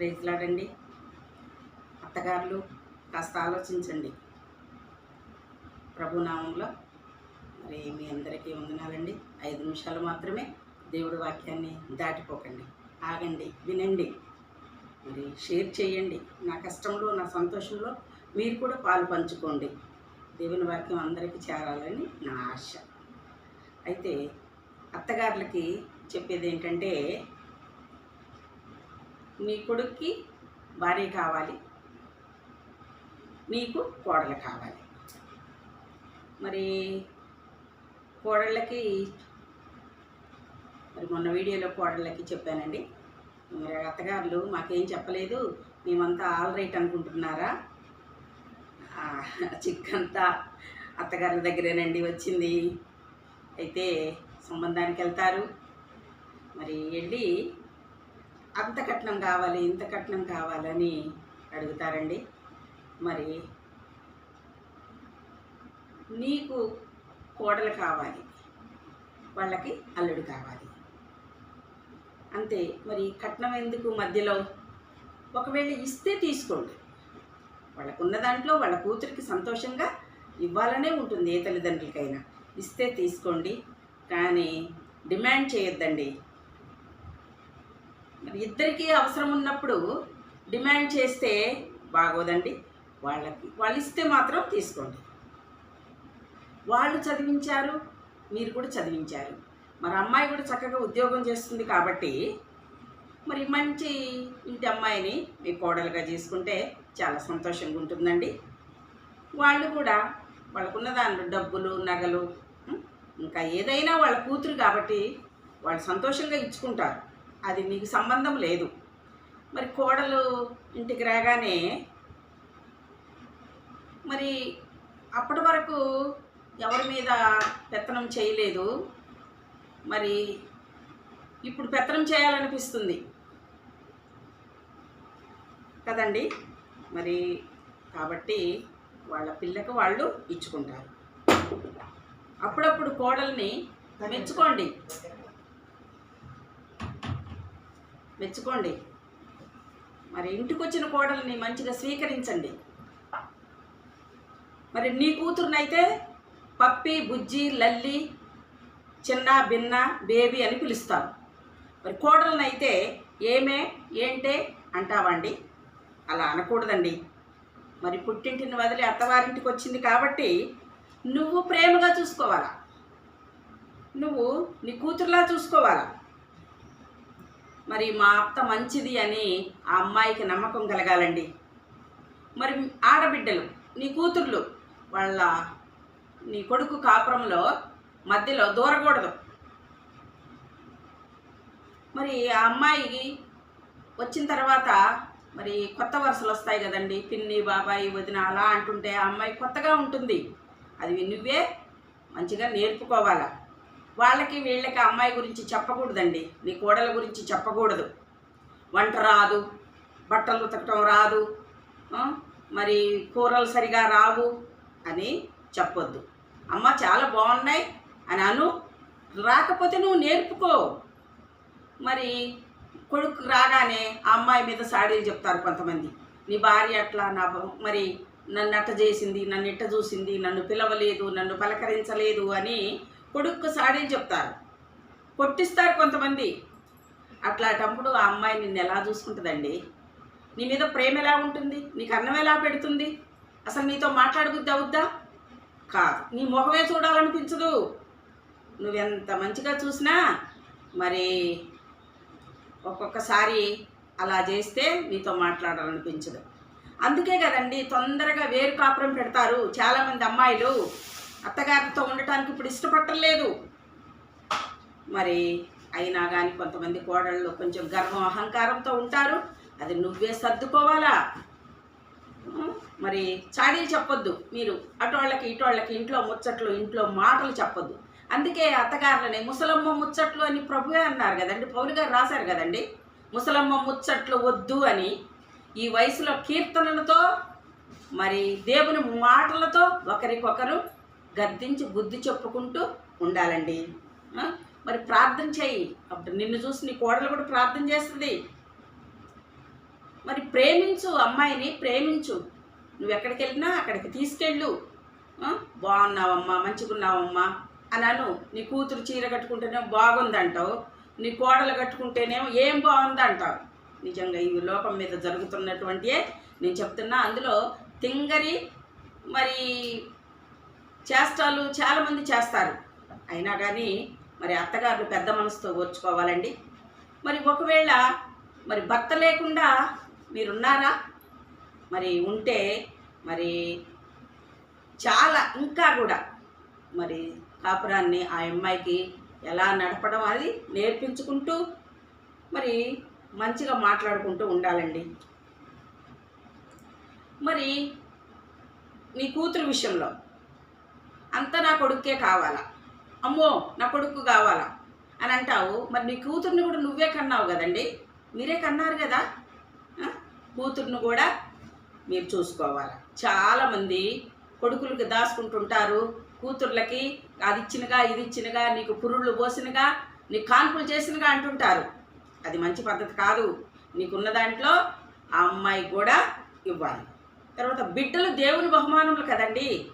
ప్రేజ్లాడండి అత్తగారులు కాస్త ఆలోచించండి. ప్రభునామంలో మరి మీ అందరికీ వందనాలండి. ఐదు నిమిషాలు మాత్రమే దేవుడి వాక్యాన్ని దాటిపోకండి. ఆగండి వినండి. మరి షేర్ చేయండి. నా కష్టంలో నా సంతోషంలో మీరు కూడా పాలు పంచుకోండి. దేవుని వాక్యం అందరికీ చేరాలని నా ఆశ. అయితే అత్తగారులకి చెప్పేది ఏంటంటే నీ కొడుక్కి భార్య కావాలి. నీకు కోడలు కావాలి. మరి కోడళ్ళకి మరి మొన్న వీడియోలో కోడళ్ళకి చెప్పానండి. మరి అత్తగారులు మాకేం చెప్పలేదు. మేమంతా ఆల్ రైట్ అనుకుంటున్నారా? చిక్కంతా అత్తగారి దగ్గరేనండి వచ్చింది. అయితే సంబంధానికి వెళ్తారు. మరి వెళ్ళి అంత కట్నం కావాలి ఇంత కట్నం కావాలని అడుగుతారండి. మరి నీకు కోడలు కావాలి వాళ్ళకి అల్లుడు కావాలి. అంతే మరి కట్నం ఎందుకు మధ్యలో? ఒకవేళ ఇస్తే తీసుకోండి. వాళ్ళకున్న దాంట్లో వాళ్ళ కూతురికి సంతోషంగా ఇవ్వాలనే ఉంటుంది ఏ తల్లిదండ్రులకైనా. ఇస్తే తీసుకోండి కానీ డిమాండ్ చేయొద్దండి. ఇద్దరికీ అవసరం ఉన్నప్పుడు డిమాండ్ చేస్తే బాగోదండి. వాళ్ళకి వాళ్ళు ఇస్తే మాత్రం తీసుకోండి. వాళ్ళు చదివించారు మీరు కూడా చదివించారు. మరి అమ్మాయి కూడా చక్కగా ఉద్యోగం చేస్తుంది కాబట్టి మరి మంచి ఇంటి అమ్మాయిని మీ కోడలుగా చేసుకుంటే చాలా సంతోషంగా ఉంటుందండి. వాళ్ళు కూడా వాళ్ళకున్న దాంట్లో డబ్బులు నగలు ఇంకా ఏదైనా వాళ్ళ కూతురు కాబట్టి వాళ్ళు సంతోషంగా ఇచ్చుకుంటారు. అది మీకు సంబంధం లేదు. మరి కోడలు ఇంటికి రాగానే మరి అప్పటి వరకు ఎవరి మీద పెత్తనం చేయలేదు. మరి ఇప్పుడు పెత్తనం చేయాలనిపిస్తుంది. కదండి? మరి కాబట్టి వాళ్ళ పిల్లకు వాళ్ళు ఇచ్చుకుంటారు. అప్పుడప్పుడు కోడల్ని మెచ్చుకోండి. మెచ్చుకోండి. మరి ఇంటికి వచ్చిన కోడల్ని మంచిగా స్వీకరించండి. మరి నీ కూతురునైతే పప్పి బుజ్జి లల్లి చిన్న భిన్న బేబీ అని పిలుస్తాం మరి కోడలనైతే ఏమే ఏంటే అంటావండి? అలా అనకూడదండి. మరి పుట్టింటిని వదిలి అత్తవారింటికి వచ్చింది కాబట్టి నువ్వు ప్రేమగా చూసుకోవాలా? నువ్వు నీ కూతురులా చూసుకోవాలా? మరి మా అత్త మంచిది అని ఆ అమ్మాయికి నమ్మకం కలగాలండి. మరి ఆడబిడ్డలు నీ కూతుర్లు వాళ్ళ నీ కొడుకు కాపురంలో మధ్యలో దూరకూడదు. మరి ఆ అమ్మాయి వచ్చిన తర్వాత మరి కొత్త వరుసలు వస్తాయి కదండి. పిన్ని బాబాయి వదిన అలా అంటుంటే ఆ అమ్మాయి కొత్తగా ఉంటుంది. అది నువ్వే మంచిగా నేర్పుకోవాలా? వాళ్ళకి వీళ్ళకి ఆ అమ్మాయి గురించి చెప్పకూడదండి. నీ కోడల గురించి చెప్పకూడదు. వంట రాదు బట్టలు ఉతకటం రాదు మరి కూరలు సరిగా రావు అని చెప్పొద్దు. అమ్మ చాలా బాగున్నాయి అని అను. రాకపోతే నువ్వు నేర్పుకో. మరి కొడుకు రాగానే ఆ అమ్మాయి మీద సాడీలు చెప్తారు కొంతమంది. నీ భార్య అట్లా నా మరి నన్ను అట్ట చేసింది నన్ను ఇట్ట చూసింది నన్ను పిలవలేదు నన్ను పలకరించలేదు అని కొడుక్కు సాడీలు చెప్తారు? కొట్టిస్తారు కొంతమంది. అట్లాంటప్పుడు ఆ అమ్మాయి నిన్ను ఎలా చూసుకుంటుందండి? నీ మీద ప్రేమ ఎలా ఉంటుంది? నీకు అన్నం ఎలా పెడుతుంది? అసలు నీతో మాట్లాడబుద్ది అవుద్దా? కాదు. నీ ముఖమే చూడాలనిపించదు. నువ్వెంత మంచిగా చూసినా మరి ఒక్కొక్కసారి అలా చేస్తే నీతో మాట్లాడాలనిపించదు. అందుకే కదండి తొందరగా వేరు కాపురం పెడతారు చాలామంది అమ్మాయిలు. అత్తగారితో ఉండటానికి ఇప్పుడు ఇష్టపడలేదు మరి అయినా కానీ కొంతమంది కోడళ్ళు కొంచెం గర్వం అహంకారంతో ఉంటారు. అది నువ్వే సర్దుకోవాలా? మరి చాడీలు చెప్పొద్దు మీరు. అటోళ్ళకి ఇటోళ్ళకి ఇంట్లో ముచ్చట్లు ఇంట్లో మాటలు చెప్పొద్దు. అందుకే అత్తగారులనే ముసలమ్మ ముచ్చట్లు అని ప్రభువే అన్నారు కదండి. పౌరు గారు రాశారు కదండి. ముసలమ్మ ముచ్చట్లు వద్దు అని ఈ వయసులో కీర్తనలతో మరి దేవుని మాటలతో ఒకరికొకరు గద్దించి బుద్ధి చెప్పుకుంటూ ఉండాలండి. మరి ప్రార్థన చేయి. అప్పుడు నిన్ను చూసి నీ కోడలు కూడా ప్రార్థన చేస్తుంది. మరి ప్రేమించు అమ్మాయిని ప్రేమించు. నువ్వు ఎక్కడికి వెళ్ళినా అక్కడికి తీసుకెళ్ళు. బాగున్నావమ్మా మంచిగున్నావమ్మా అని నీ కూతురు చీర కట్టుకుంటేనే బాగుందంటావు. నీ కోడలు కట్టుకుంటేనేమో ఏం బాగుందంటావు. నిజంగా ఈ లోకం మీద జరుగుతున్నటువంటియే నేను చెప్తున్నా. అందులో తింగరి మరి చేష్టాలు చాలామంది చేస్తారు. అయినా కానీ మరి అత్తగారులు పెద్ద మనసుతో ఓర్చుకోవాలండి. మరి ఒకవేళ మరి భర్త లేకుండా మీరున్నారా? మరి ఉంటే మరి చాలా ఇంకా కూడా మరి కాపురాన్ని ఆ అమ్మాయికి ఎలా నడపడం అది నేర్పించుకుంటూ మరి మంచిగా మాట్లాడుకుంటూ ఉండాలండి. మరి నీ కూతురు విషయంలో అంతా నా కొడుకే కావాలా? అమ్మో నా కొడుకు కావాలా? అని అంటావు. మరి నీ కూతుర్ని కూడా నువ్వే కన్నావు కదండి? మీరే కన్నారు కదా? కూతుర్ను కూతుర్ని కూడా మీరు చూసుకోవాలి? చాలామంది కొడుకులకి దాచుకుంటుంటారు. కూతుర్లకి అది ఇచ్చినగా ఇది ఇచ్చినగా నీకు పురుళ్ళు పోసినగా నీకు కాన్పులు చేసినగా అంటుంటారు. అది మంచి పద్ధతి కాదు. నీకున్న దాంట్లో ఆ అమ్మాయికి కూడా ఇవ్వాలి. తర్వాత బిడ్డలు దేవుని బహుమానములు కదండి?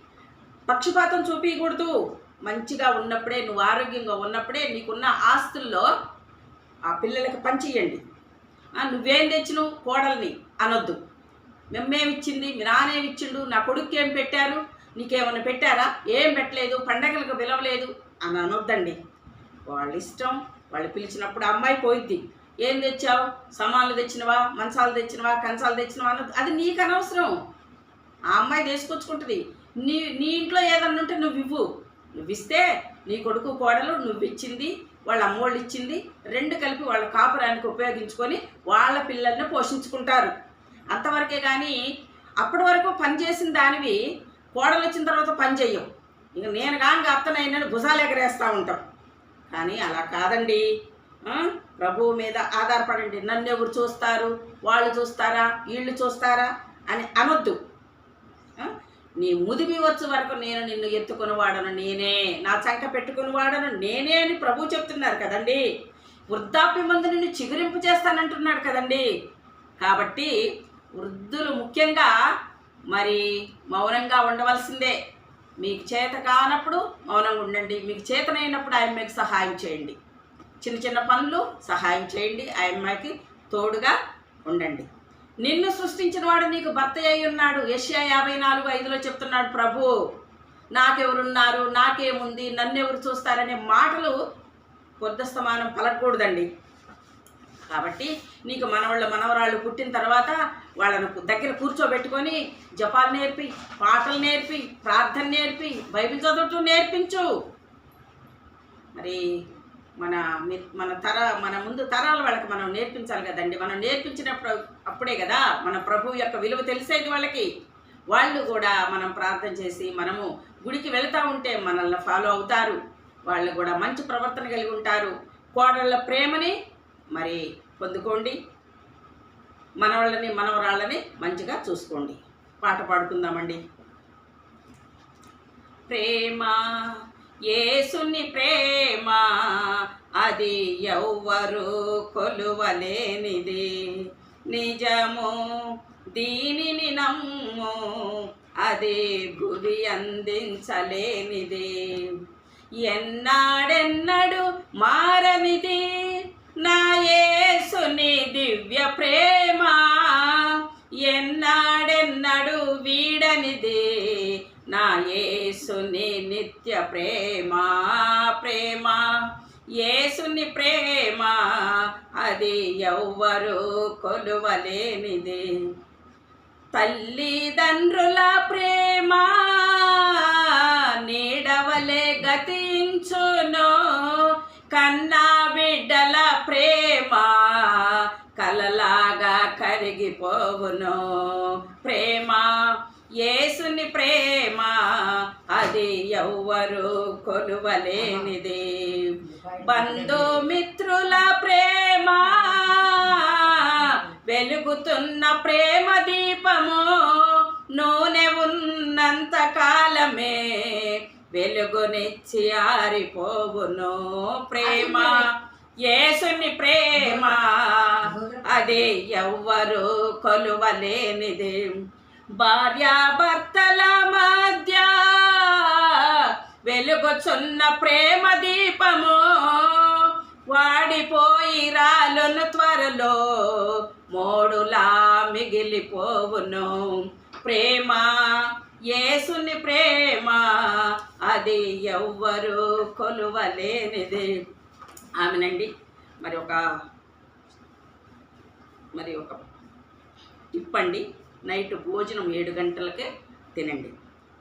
పక్షపాతం చూపించకూడదు మంచిగా ఉన్నప్పుడే నువ్వు ఆరోగ్యంగా ఉన్నప్పుడే నీకున్న ఆస్తుల్లో ఆ పిల్లలకి పంచియండి నువ్వేం తెచ్చినావు? కోడల్ని అనొద్దు. మేమేమిచ్చింది? మీ నానేమిచ్చిండు నా కొడుకు ఏం పెట్టారు? నీకేమైనా పెట్టారా? ఏం పెట్టలేదు? పండగలకు పిలవలేదు? అని అనొద్దండి. వాళ్ళ ఇష్టం వాళ్ళు పిలిచినప్పుడు అమ్మాయి పోయిద్ది. ఏం తెచ్చావు? సమాన్లు తెచ్చినవా? మంచాలు తెచ్చినవా? కంచాలు తెచ్చినవా? అన్నది అది నీకు అనవసరం. ఆ అమ్మాయి తీసుకొచ్చుకుంటుంది. నీ నీ ఇంట్లో ఏదన్నా ఉంటే నువ్వు ఇవ్వు. నువ్వు ఇస్తే నీ కొడుకు కోడలు నువ్వు ఇచ్చింది వాళ్ళ అమ్మోళ్ళు ఇచ్చింది రెండు కలిపి వాళ్ళ కాపురానికి ఉపయోగించుకొని వాళ్ళ పిల్లల్ని పోషించుకుంటారు. అంతవరకే కానీ అప్పటి వరకు పనిచేసిన దానివి కోడలు వచ్చిన తర్వాత పని చెయ్యం ఇక నేను కానీ అత్తనైనా భుజాలు ఎగరేస్తూ ఉంటాం. కానీ అలా కాదండి. ప్రభువు మీద ఆధారపడండి. నన్ను ఎవరు చూస్తారు? వాళ్ళు చూస్తారా? వీళ్ళు చూస్తారా? అని అనొద్దు. నీ ముదిమి వచ్చు వరకు నేను నిన్ను ఎత్తుకుని వాడను నేనే. నా చంక పెట్టుకుని వాడను నేనే అని ప్రభు చెప్తున్నారు కదండి. వృద్ధాప్య మందు నిన్ను చిగురింపు చేస్తానంటున్నాడు కదండి. కాబట్టి వృద్ధులు ముఖ్యంగా మరి మౌనంగా ఉండవలసిందే. మీకు చేత కానప్పుడు మౌనంగా ఉండండి. మీకు చేతనైనప్పుడు ఆయన మీకు సహాయం చేయండి. చిన్న చిన్న పనులు సహాయం చేయండి. ఆయమ్మకి తోడుగా ఉండండి. నిన్ను సృష్టించిన వాడు నీకు భర్త అయి ఉన్నాడు. ఏషియా యాభై నాలుగు ఐదులో చెప్తున్నాడు ప్రభు నాకెవరున్నారు? నాకేముంది? నన్నెవరు చూస్తారనే మాటలు పొద్దస్తమానం పలకూడదండి కాబట్టి నీకు మనవాళ్ళ మనవరాళ్ళు పుట్టిన తర్వాత వాళ్ళను దగ్గర కూర్చోబెట్టుకొని జపాలు నేర్పి పాటలు నేర్పి ప్రార్థన నేర్పి బైబిల్ చదువుతూ నేర్పించు. మరి మన మన తర మన ముందు తరాల వాళ్ళకి మనం నేర్పించాలి కదండి. మనం నేర్పించినప్పుడు అప్పుడే కదా మన ప్రభు యొక్క విలువ తెలిసేది వాళ్ళకి. వాళ్ళు కూడా మనం ప్రార్థన చేసి మనము గుడికి వెళ్తూ ఉంటే మనల్ని ఫాలో అవుతారు. వాళ్ళు కూడా మంచి ప్రవర్తన కలిగి ఉంటారు. కోడళ్ళ ప్రేమని మరి పొందుకోండి. మనవాళ్ళని మనవరాళ్ళని మంచిగా చూసుకోండి. పాట పాడుకుందామండి. ప్రేమ యేసుని ప్రేమ అది ఎవ్వరు కొలువలేనిది. నిజము దీనిని నమ్ము అది గురి అందించలేనిది. ఎన్నాడెన్నడు మారనిది నా యేసుని దివ్య ప్రేమ ఎన్నాడెన్నడు వీడనిది. నా యేసుని నిత్య ప్రేమ ప్రేమ. యేసుని ప్రేమ అది ఎవ్వరు కొలువలేనిది. తల్లిదండ్రుల ప్రేమ నీడవలే గతించును. కన్నా బిడ్డల ప్రేమ కలలాగా కరిగిపోవును. ప్రేమ యేసుని ప్రేమ అది ఎవ్వరు కొలువలేనిది. బంధుమిత్రుల ప్రేమ వెలుగుతున్న ప్రేమ దీపము నూనె ఉన్నంత కాలమే వెలుగునిచ్చి ఆరిపోవును ప్రేమ. యేసుని ప్రేమ అది ఎవ్వరు కొలువలేనిది. భార్యాభర్తల మధ్య వెలుగుచున్న ప్రేమ దీపము వాడిపోయి రాలును త్వరలో మోడులా మిగిలిపోవును. ప్రేమ ఏసుని ప్రేమ అది ఎవ్వరు కొలువలేనిది. ఆమెనండి. మరి ఒక మరి ఒక టిప్పండి. నైట్ భోజనం ఏడు గంటలకే తినండి.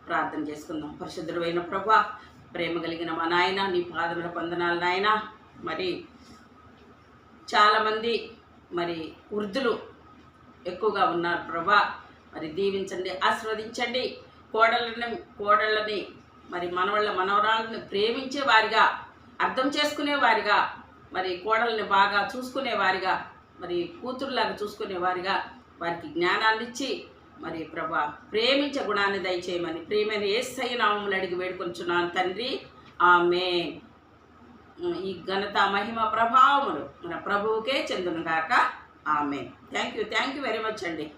ప్రార్థన చేసుకుందాం. పరిశుద్ధుడైన ప్రభా ప్రేమ కలిగిన మా నాయన నీ పాదముల పొందనాలు నాయన. మరి చాలామంది మరి వృద్ధులు ఎక్కువగా ఉన్నారు ప్రభా. మరి దీవించండి ఆశీర్వదించండి. కోడళ్ళని కోడళ్ళని మరి మనవళ్ళ మనవరాళ్ళని ప్రేమించే వారిగా అర్థం చేసుకునే వారిగా మరి కోడల్ని బాగా చూసుకునే వారిగా మరి కూతురులాగా చూసుకునే వారిగా వారికి జ్ఞానాన్ని ఇచ్చి మరి ప్రభా ప్రేమించే గుణాన్ని దయచేయమని ప్రేమైన ఏ నామములు అడిగి వేడుకొంచున్నాను తండ్రి. ఆమె ఈ ఘనత మహిమ ప్రభావములు మన ప్రభువుకే చెందునుగాక. ఆమె thank you thank you very much అండి.